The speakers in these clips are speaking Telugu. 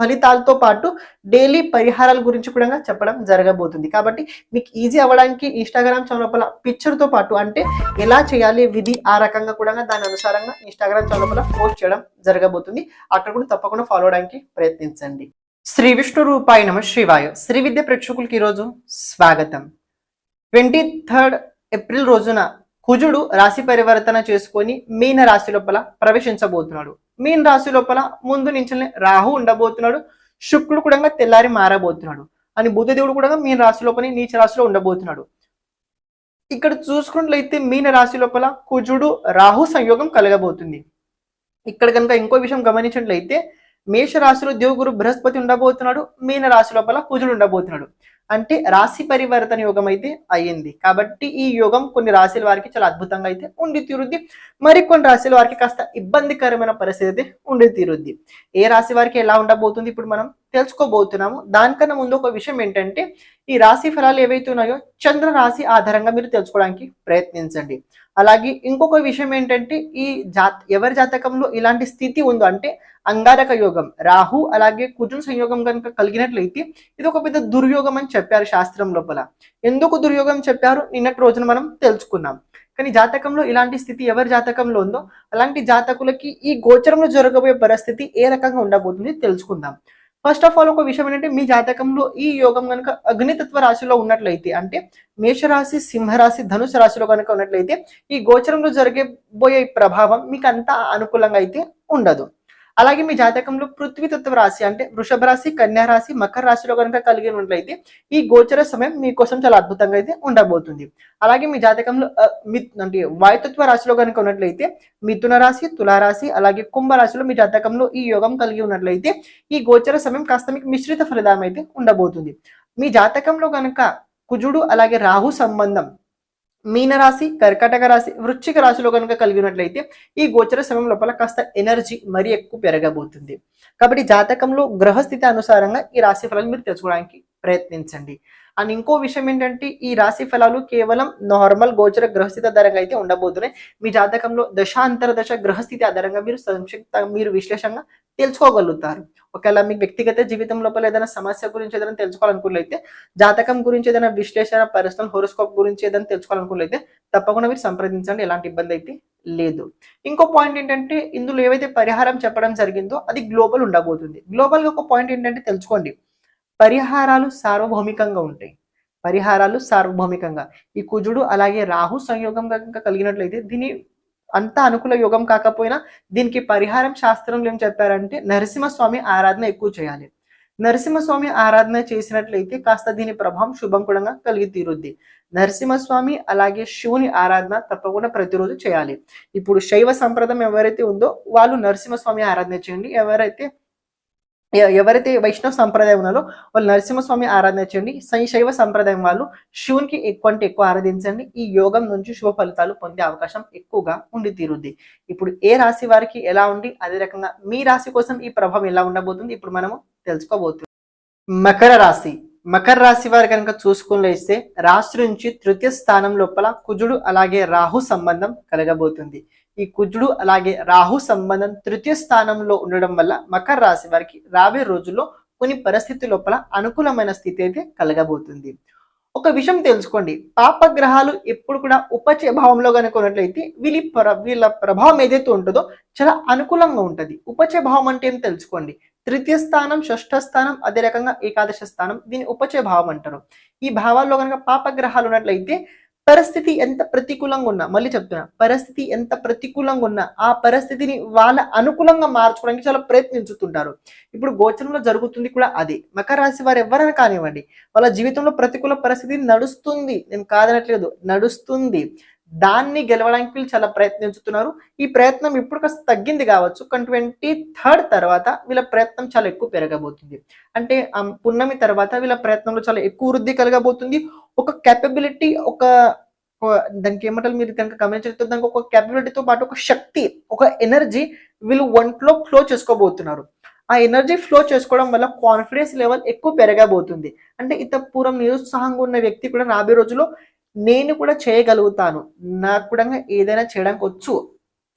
ఫలితాలతో పాటు డైలీ పరిహారాల గురించి కూడా చెప్పడం జరగబోతుంది. కాబట్టి మీకు ఈజీ అవ్వడానికి ఇన్స్టాగ్రామ్ చౌలపల లోపల పిక్చర్తో పాటు అంటే ఎలా చేయాలి విధి ఆ రకంగా కూడా దాని అనుసారంగా ఇన్స్టాగ్రామ్ చౌలపల పోస్ట్ చేయడం జరగబోతుంది. అక్కడ కూడా తప్పకుండా ఫాలో అవడానికి ప్రయత్నించండి. శ్రీ విష్ణు రూపాయ నమ శివాయ. శ్రీ విద్య ప్రేక్షకులకి ఈరోజు స్వాగతం. ట్వంటీ థర్డ్ ఏప్రిల్ రోజున కుజుడు రాశి పరివర్తన చేసుకొని మీన రాశి లోపల ప్రవేశించబోతున్నాడు. మీన్ రాశి లోపల ముందు నుంచి రాహు ఉండబోతున్నాడు శుక్రుడు కూడా తెల్లారి మారబోతున్నాడు. అని బుధదేవుడు కూడా మీన రాశి లోపల నీచ రాశిలో ఉండబోతున్నాడు. ఇక్కడ చూసుకున్నట్లయితే మీన రాశి లోపల కుజుడు రాహు సంయోగం కలగబోతుంది. ఇక్కడ కనుక ఇంకో విషయం గమనించినట్లయితే మేష రాశిలో దేవుగురు బృహస్పతి ఉండబోతున్నాడు మీన రాశి లోపల కుజుడు ఉండబోతున్నాడు. అంటే రాశి పరివర్తన యోగం అయితే అయ్యింది. కాబట్టి ఈ యోగం కొన్ని రాశుల వారికి చాలా అద్భుతంగా అయితే ఉండి తీరుద్ది. మరికొన్ని రాశుల వారికి కాస్త ఇబ్బందికరమైన పరిస్థితి అయితే ఉండి తీరుద్ది. ఏ రాశి వారికి ఎలా ఉండబోతుంది ఇప్పుడు మనం తెలుసుకోబోతున్నాము. దానికన్నా ముందు ఒక విషయం ఏంటంటే ఈ రాశి ఫలాలు ఏవైతే ఉన్నాయో చంద్ర రాశి ఆధారంగా మీరు తెలుసుకోవడానికి ప్రయత్నించండి. అలాగే ఇంకొక విషయం ఏంటంటే ఈ జాత ఎవరి జాతకంలో ఇలాంటి స్థితి ఉందో అంటే అంగారక యోగం రాహు అలాగే కుజుని సంయోగం కనుక కలిగినట్లయితే ఇది ఒక పెద్ద దుర్యోగం అని చెప్పారు శాస్త్రం లోపల. ఎందుకు దుర్యోగం చెప్పారు? నిన్నటి రోజున మనం తెలుసుకున్నాం. కానీ జాతకంలో ఇలాంటి స్థితి ఎవరి జాతకంలో ఉందో అలాంటి జాతకులకి ఈ గోచరంలో జరగబోయే పరిస్థితి ఏ రకంగా ఉండబోతుంది తెలుసుకుందాం. ఫస్ట్ ఆఫ్ ఆల్ ఒక విషయం ఏంటంటే మీ జాతకంలో ఈ యోగం కనుక అగ్నితత్వ రాశిలో ఉన్నట్లయితే అంటే మేషరాశి సింహరాశి ధనుసు రాశిలో కనుక ఉన్నట్లయితే ఈ గోచరంలో జరిగబోయే ప్రభావం మీకు అంత అనుకూలంగా అయితే ఉండదు. అలాగే మీ జాతకంలో పృథ్వీతత్వ రాశి అంటే వృషభ రాశి కన్యా రాశి మకర రాశిలో కనుక కలిగి ఉన్నట్లయితే ఈ గోచర సమయం మీకోసం చాలా అద్భుతంగా అయితే ఉండబోతుంది. అలాగే మీ జాతకంలో అంటే వాయుతత్వ రాశిలో కనుక ఉన్నట్లయితే మిథున రాశి తులారాశి అలాగే కుంభ రాశిలో మీ జాతకంలో ఈ యోగం కలిగి ఉన్నట్లయితే ఈ గోచర సమయం కాస్త మీకు మిశ్రిత ఫలితం అయితే ఉండబోతుంది. మీ జాతకంలో కనుక కుజుడు అలాగే రాహు సంబంధం మీనరాశి కర్కటక రాశి వృశ్చిక రాశిలో కనుక కలిగినట్లయితే ఈ గోచర సమయం లోపల కాస్త ఎనర్జీ మరీ ఎక్కువ పెరగబోతుంది. కాబట్టి జాతకంలో గ్రహస్థితి అనుసారంగా ఈ రాశి ఫలాలు మీరు తెలుసుకోవడానికి ప్రయత్నించండి. అండ్ ఇంకో విషయం ఏంటంటే ఈ రాశి ఫలాలు కేవలం నార్మల్ గోచర గ్రహస్థితి ఆధారంగా అయితే ఉండబోతున్నాయి. మీ జాతకంలో దశాంతర దశ గ్రహస్థితి ఆధారంగా మీరు సంక్షిప్త మీరు విశ్లేషంగా తెలుసుకోగలుగుతారు. ఒకవేళ మీ వ్యక్తిగత జీవితం లోపల ఏదైనా సమస్య గురించి ఏదైనా తెలుసుకోవాలనుకున్నట్లయితే జాతకం గురించి ఏదైనా విశ్లేషణ పర్సనల్ హోరోస్కోప్ గురించి ఏదైనా తెలుసుకోవాలనుకున్నట్లయితే తప్పకుండా మీరు సంప్రదించండి ఎలాంటి ఇబ్బంది అయితే లేదు. ఇంకో పాయింట్ ఏంటంటే ఇందులో ఏవైతే పరిహారం చెప్పడం జరిగిందో అది గ్లోబల్ ఉండబోతుంది. గ్లోబల్గా ఒక పాయింట్ ఏంటంటే తెలుసుకోండి. పరిహారాలు సార్వభౌమికంగా ఉంటాయి. పరిహారాలు సార్వభౌమికంగా. ఈ కుజుడు అలాగే రాహు సంయోగం కలిగినట్లయితే దీని అంత అనుకూల యోగం కాకపోయినా దీనికి పరిహారం శాస్త్రంలో ఏం చెప్పారంటే నరసింహస్వామి ఆరాధన ఎక్కువ చేయాలి. నరసింహస్వామి ఆరాధన చేసినట్లయితే కాస్త దీని ప్రభావం శుభం కూడా కలిగి తీరుద్ది. నరసింహస్వామి అలాగే శివుని ఆరాధన తప్పకుండా ప్రతిరోజు చేయాలి. ఇప్పుడు శైవ సంప్రదాయం ఎవరైతే ఉందో వాళ్ళు నరసింహస్వామి ఆరాధన చేయండి. ఎవరైతే ఎవరైతే వైష్ణవ సంప్రదాయం ఉన్నారో వాళ్ళు నరసింహస్వామి ఆరాధన చేయండి. శైవ సంప్రదాయం వాళ్ళు శివునికి ఎక్కువ అంటే ఎక్కువ ఆరాధించండి. ఈ యోగం నుంచి శుభ ఫలితాలు పొందే అవకాశం ఎక్కువగా ఉండి తీరుద్ది. ఇప్పుడు ఏ రాశి వారికి ఎలా ఉండి అదే రకంగా మీ రాశి కోసం ఈ ప్రభావం ఎలా ఉండబోతుంది ఇప్పుడు మనము తెలుసుకోబోతున్నాం. మకర రాశి. మకర రాశి వారు కనుక చూసుకున్నట్లయితే రాశి నుంచి తృతీయ స్థానం లోపల కుజుడు అలాగే రాహు సంబంధం కలగబోతుంది. ఈ కుజుడు అలాగే రాహు సంబంధం తృతీయ స్థానంలో ఉండడం వల్ల మకర రాశి వారికి రాబోయే రోజుల్లో కొన్ని పరిస్థితి లోపల అనుకూలమైన స్థితి అయితే కలగబోతుంది. ఒక విషయం తెలుసుకోండి. పాపగ్రహాలు ఎప్పుడు కూడా ఉపచయ భావంలో కనుక ఉన్నట్లయితే వీళ్ళ ప్ర వీళ్ళ ప్రభావం ఏదైతే ఉంటుందో చాలా అనుకూలంగా ఉంటుంది. ఉపచయ భావం అంటే ఏం తెలుసుకోండి? తృతీయ స్థానం షష్ఠ స్థానం అదే రకంగా ఏకాదశ స్థానం దీని ఉపచయ భావం అంటారు. ఈ భావాల్లో కనుక పాపగ్రహాలు ఉన్నట్లయితే పరిస్థితి ఎంత ప్రతికూలంగా ఉన్నా మళ్ళీ చెప్తున్నా పరిస్థితి ఎంత ప్రతికూలంగా ఉన్నా ఆ పరిస్థితిని వాళ్ళ అనుకూలంగా మార్చుకోవడానికి చాలా ప్రయత్నించుతుంటారు. ఇప్పుడు గోచరంలో జరుగుతుంది కూడా అదే. మకర రాశి వారు ఎవరైనా కానివ్వండి వాళ్ళ జీవితంలో ప్రతికూల పరిస్థితి నడుస్తుంది. నేను కాదనట్లేదు నడుస్తుంది. దాన్ని గెలవడానికి వీళ్ళు చాలా ప్రయత్నించుతున్నారు. ఈ ప్రయత్నం ఇప్పుడు కాస్త తగ్గింది కావచ్చు కానీ ట్వంటీ థర్డ్ తర్వాత వీళ్ళ ప్రయత్నం చాలా ఎక్కువ పెరగబోతుంది. అంటే ఆ పున్నమి తర్వాత వీళ్ళ ప్రయత్నంలో చాలా ఎక్కువ వృద్ధి కలగబోతుంది. ఒక కెపబిలిటీ ఒక దానికి ఏమంటారు మీరు కనుక గమనించలేదు దానికి ఒక కెపబిలిటీతో పాటు ఒక శక్తి ఒక ఎనర్జీ వీళ్ళు ఒంట్లో ఫ్లో చేసుకోబోతున్నారు. ఆ ఎనర్జీ ఫ్లో చేసుకోవడం వల్ల కాన్ఫిడెన్స్ లెవెల్ ఎక్కువ పెరగబోతుంది. అంటే ఇంత పూర్వం నిరుత్సాహంగా ఉన్న వ్యక్తి కూడా రాబోయే రోజుల్లో నేను కూడా చేయగలుగుతాను. నాకు కూడా ఏదైనా చేయడానికి వచ్చు.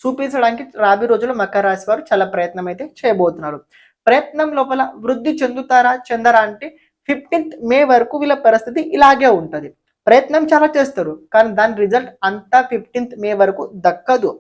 చూపించడానికి రాబోయే రోజుల్లో మకర రాశి వారు చాలా ప్రయత్నం అయితే చేయబోతున్నారు. ప్రయత్నం లోపల వృద్ధి చెందుతారా? చెందరా అంటే ఫిఫ్టీన్త్ మే వరకు వీళ్ళ పరిస్థితి ఇలాగే ఉంటుంది. ప్రయత్నం చాలా చేస్తారు. కానీ దాని రిజల్ట్ అంతా ఫిఫ్టీన్త్ మే వరకు దక్కదు.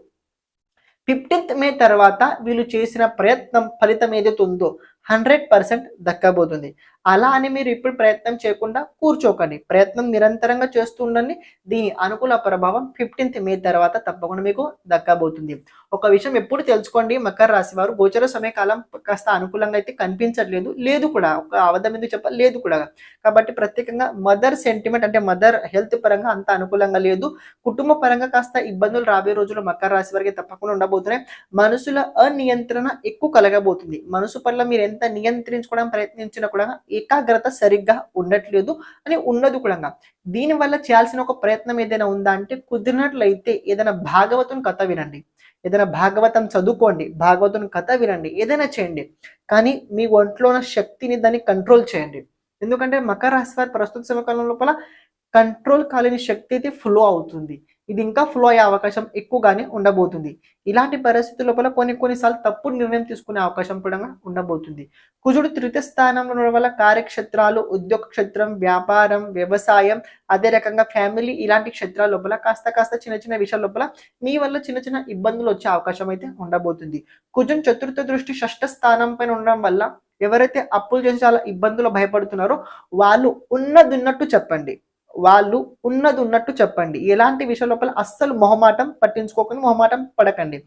ఫిఫ్టీన్త్ మే తర్వాత వీళ్ళు చేసిన ప్రయత్నం ఫలితం ఏదైతే ఉందో హండ్రెడ్ పర్సెంట్ దక్కబోతుంది. అలా అని మీరు ఇప్పుడు ప్రయత్నం చేయకుండా కూర్చోకండి. ప్రయత్నం నిరంతరంగా చేస్తూ ఉండండి. దీని అనుకూల ప్రభావం ఫిఫ్టీన్త్ మే తర్వాత తప్పకుండా మీకు దక్కబోతుంది. ఒక విషయం ఎప్పుడు తెలుసుకోండి. మకర రాశి వారు గోచర సమయకాలం కాస్త అనుకూలంగా అయితే కనిపించట్లేదు. లేదు కూడా. ఒక అబద్ధం ఎందుకు చెప్పాలి లేదు కూడా. కాబట్టి ప్రత్యేకంగా మదర్ సెంటిమెంట్ అంటే మదర్ హెల్త్ పరంగా అంత అనుకూలంగా లేదు. కుటుంబ పరంగా కాస్త ఇబ్బందులు రాబోయే రోజుల్లో మకర రాశి వారికి తప్పకుండా ఉండబోతున్నాయి. మనసుల అనియంత్రణ ఎక్కువ కలగబోతుంది. మనసు పట్ల మీరు ఎంత నియంత్రించుకోవడానికి ప్రయత్నించినా కూడా ఏకాగ్రత సరిగ్గా ఉండట్లేదు అని ఉన్నది కూడా దీనివల్ల చేయాల్సిన ఒక ప్రయత్నం ఏదైనా ఉందా అంటే కుదిరినట్లయితే ఏదైనా భాగవతం కథ వినండి. ఏదైనా భాగవతం చదువుకోండి భాగవతం కథ వినండి ఏదైనా చేయండి. కానీ మీ ఒంట్లో ఉన్న శక్తిని దాన్ని కంట్రోల్ చేయండి. ఎందుకంటే మకర రాశి వారి ప్రస్తుత సమకాలం లోపల కంట్రోల్ కాలేని శక్తి అయితే ఫ్లో అవుతుంది. ఇది ఇంకా ఫ్లో అయ్యే అవకాశం ఎక్కువగానే ఉండబోతుంది. ఇలాంటి పరిస్థితుల లోపల కొన్ని కొన్నిసార్లు తప్పుడు నిర్ణయం తీసుకునే అవకాశం కూడా ఉండబోతుంది. కుజుడు తృతీయ స్థానంలో ఉండడం వల్ల కార్యక్షేత్రాలు ఉద్యోగ క్షేత్రం వ్యాపారం వ్యవసాయం అదే రకంగా ఫ్యామిలీ ఇలాంటి క్షేత్రాల లోపల కాస్త కాస్త చిన్న చిన్న విషయాల లోపల మీ వల్ల చిన్న చిన్న ఇబ్బందులు వచ్చే అవకాశం అయితే ఉండబోతుంది. కుజున్ చతుర్థ దృష్టి షష్ఠ స్థానం పైన ఉండడం వల్ల ఎవరైతే అప్పులు చేసి చాలా ఇబ్బందులు భయపడుతున్నారో వాళ్ళు ఉన్నదిన్నట్టు చెప్పండి. వాళ్ళు ఉన్నది ఉన్నట్టు చెప్పండి. ఎలాంటి విషయం లోపల అస్సలు మొహమాటం పట్టించుకోకుండా మొహమాటం పడకండి.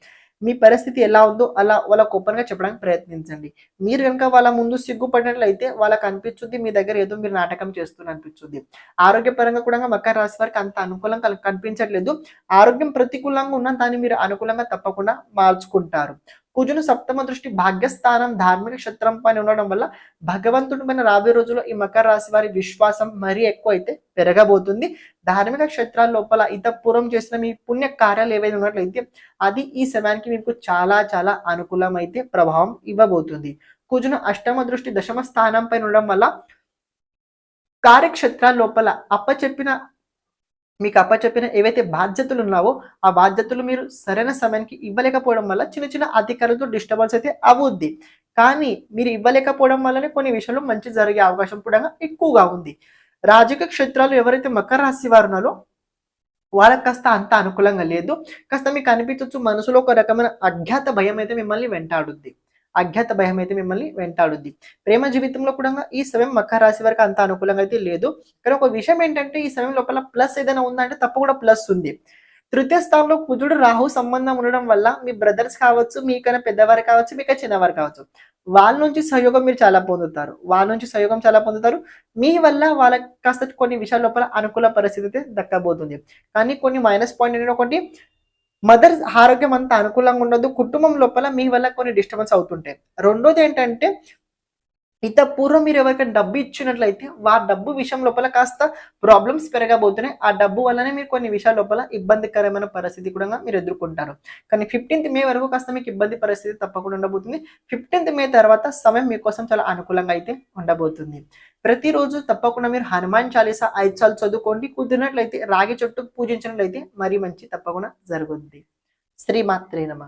మీ పరిస్థితి ఎలా ఉందో అలా వాళ్ళకు ఓపెన్గా చెప్పడానికి ప్రయత్నించండి. మీరు కనుక వాళ్ళ ముందు సిగ్గుపడినట్లయితే వాళ్ళకి అనిపించుద్ది మీ దగ్గర ఏదో మీరు నాటకం చేస్తున్న అనిపించుద్ది ఆరోగ్యపరంగా కూడా మకర రాశి వారికి అంత అనుకూలంగా కనిపించట్లేదు. ఆరోగ్యం ప్రతికూలంగా ఉన్న దాన్ని మీరు అనుకూలంగా తప్పకుండా మార్చుకుంటారు. కుజును సప్తమ దృష్టి భాగ్యస్థానం ధార్మిక క్షేత్రం పైన ఉండడం వల్ల భగవంతుడి పైన రాబోయే రోజుల్లో ఈ మకర రాశి వారి విశ్వాసం మరీ ఎక్కువ అయితే పెరగబోతుంది. ధార్మిక క్షేత్రాల లోపల ఇత పూర్వం చేసిన మీ పుణ్య కార్యాలు ఏవైతే ఉన్నట్లయితే అది ఈ సమయానికి మీకు చాలా చాలా అనుకూలం అయితే ప్రభావం ఇవ్వబోతుంది. కుజును అష్టమ దృష్టి దశమ స్థానం పైన ఉండడం వల్ల కార్యక్షేత్రాల లోపల అప్పచెప్పిన మీకు అప్పచెప్పిన ఏవైతే బాధ్యతలు ఉన్నావో ఆ బాధ్యతలు మీరు సరైన సమయానికి ఇవ్వలేకపోవడం వల్ల చిన్న చిన్న అధికారులతో డిస్టర్బెన్స్ అయితే అవుద్ది. కానీ మీరు ఇవ్వలేకపోవడం వల్లనే కొన్ని విషయాలు మంచి జరిగే అవకాశం కూడా ఎక్కువగా ఉంది. రాజకీయ క్షేత్రాలు ఎవరైతే మకర రాశి వారు ఉన్నారో వాళ్ళకి కాస్త అంత అనుకూలంగా లేదు. కాస్త మీకు అనిపించవచ్చు మనసులో ఒక రకమైన అజ్ఞాత భయం అయితే మిమ్మల్ని వెంటాడుద్ది. అజ్ఞాత భయం అయితే మిమ్మల్ని వెంటాడుద్ది. ప్రేమ జీవితంలో కూడా ఈ సమయం మకర రాశి వరకు అంత అనుకూలంగా అయితే లేదు. కానీ ఒక విషయం ఏంటంటే ఈ సమయం లోపల ప్లస్ ఏదైనా ఉందంటే తప్పు కూడా ప్లస్ ఉంది. తృతీయ స్థానంలో కుజుడు రాహు సంబంధం ఉండడం వల్ల మీ బ్రదర్స్ కావచ్చు మీకైనా పెద్దవారు కావచ్చు మీకైనా చిన్నవారు కావచ్చు వాళ్ళ నుంచి సహయోగం మీరు చాలా పొందుతారు. వాళ్ళ నుంచి సహయోగం చాలా పొందుతారు. మీ వల్ల వాళ్ళకి కాస్త కొన్ని విషయాల లోపల అనుకూల పరిస్థితి అయితే దక్కబోతుంది. కానీ కొన్ని మైనస్ పాయింట్ ఏంటంటే ఒకటి మదర్ ఆరోగ్యం అంత అనుకూలంగా ఉండదు కుటుంబం లోపల మీ వల్ల కొన్ని డిస్టర్బెన్స్ అవుతుంటాయి. రెండోది ఏంటంటే ఇంత పూర్వం మీరు ఎవరికైనా డబ్బు ఇచ్చినట్లయితే ఆ డబ్బు విషయం లోపల కాస్త ప్రాబ్లమ్స్ పెరగబోతున్నాయి. ఆ డబ్బు వల్లనే మీరు కొన్ని విషయాల లోపల ఇబ్బందికరమైన పరిస్థితి కూడా మీరు ఎదుర్కొంటారు. కానీ ఫిఫ్టీన్త్ మే వరకు కాస్త మీకు ఇబ్బంది పరిస్థితి తప్పకుండా ఉండబోతుంది. ఫిఫ్టీన్త్ మే తర్వాత సమయం మీకోసం చాలా అనుకూలంగా అయితే ఉండబోతుంది. ప్రతిరోజు తప్పకుండా మీరు హనుమాన్ చాలీసా ఐదు సార్లు చదువుకోండి. కుదిరినట్లయితే రాగి చెట్టు పూజించినట్లయితే మరీ మంచి తప్పకుండా జరుగుద్ది. శ్రీమాత్రే నమ.